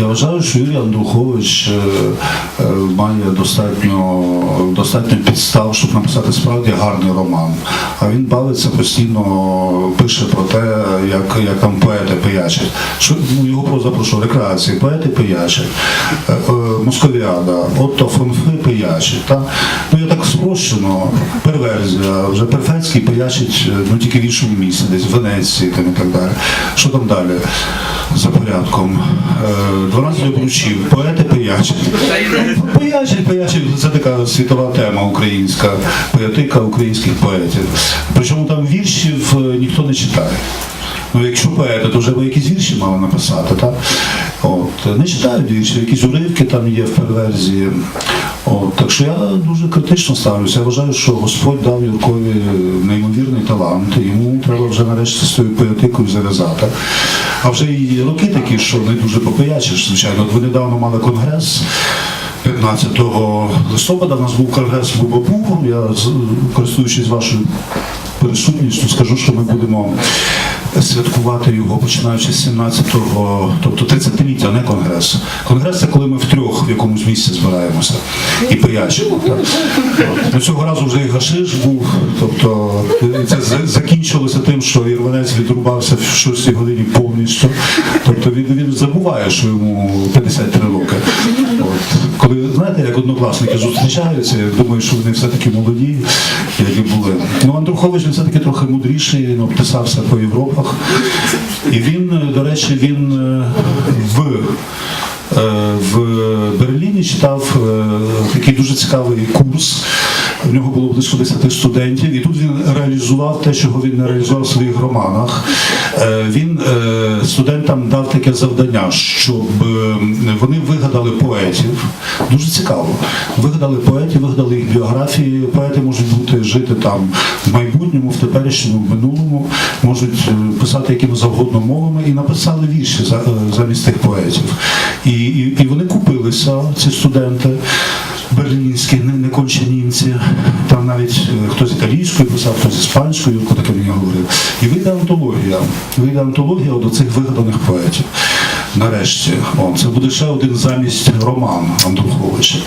Я вважаю, що Юрій Андрухович е, е, має достатньо, достатньо підстав, щоб написати справді гарний роман. А він бавиться постійно, пише про те, як, як там поети пиячать. Що, ну, його проза про? Рекреації, поети пиячать, е, Московіада, Отто фон Фи пиячить. Та? Ну я так спрощено, перверзія, вже Перфецький пиячить ну, тільки в іншому місці, десь в Венеції там, і так далі. Що там далі? За порядком. Е, 12 обручів, поети пиячать. Пиячать, пиячать, це така світова тема українська, поетика українських поетів. Причому там віршів ніхто не читає. Ну, якщо поети, то вже ви якісь вірші мали написати, так? От, не читають вірші, якісь уривки там є в перверзії. От, так що я дуже критично ставлюся. Я вважаю, що Господь дав Юркові талант, йому треба вже нарешті з тою поетикою зав'язати. А вже і роки такі, що не дуже попиячиш, звичайно. От ви недавно мали конгрес. 15 листопада у нас був конгрес в Бабу. Я користуючись вашою присутністю, скажу, що ми будемо святкувати його починаючи з 17-го, тобто 30-ліття, не конгрес. Конгрес це коли ми втрьох в якомусь місці збираємося і пиячимо. Ну, цього разу вже і гашиш був, тобто це закінчилося тим, що Ірванець відрубався в 6 годині повністю. Тобто він, він забуває, що йому 53 роки. Знаєте, як однокласники зустрічаються, я думаю, що вони все-таки молоді, як і були. Ну, Андрухович він все-таки трохи мудріший, ну, писався по Європах. І він, до речі, він е, в Е, в Берліні читав е, такий дуже цікавий курс. У нього було близько 10 студентів, і тут він реалізував те, чого він не реалізував в своїх романах. Е, Він е, студентам дав таке завдання, щоб е, вони вигадали поетів. Дуже цікаво. Вигадали поетів, вигадали їх біографії. Поети можуть бути жити там в майбутньому, в теперішньому, в минулому, можуть писати якими завгодно мовами і написали вірші за- замість тих поетів. І, і, і вони купилися, ці студенти берлінські, не, не конче німці. Там навіть е, хтось італійською писав, хтось іспанською, Юрко таке мені говорив. І вийде антологія. Вийде антологія до цих вигаданих поетів. Нарешті. О, це буде ще один замість роману Андруховича.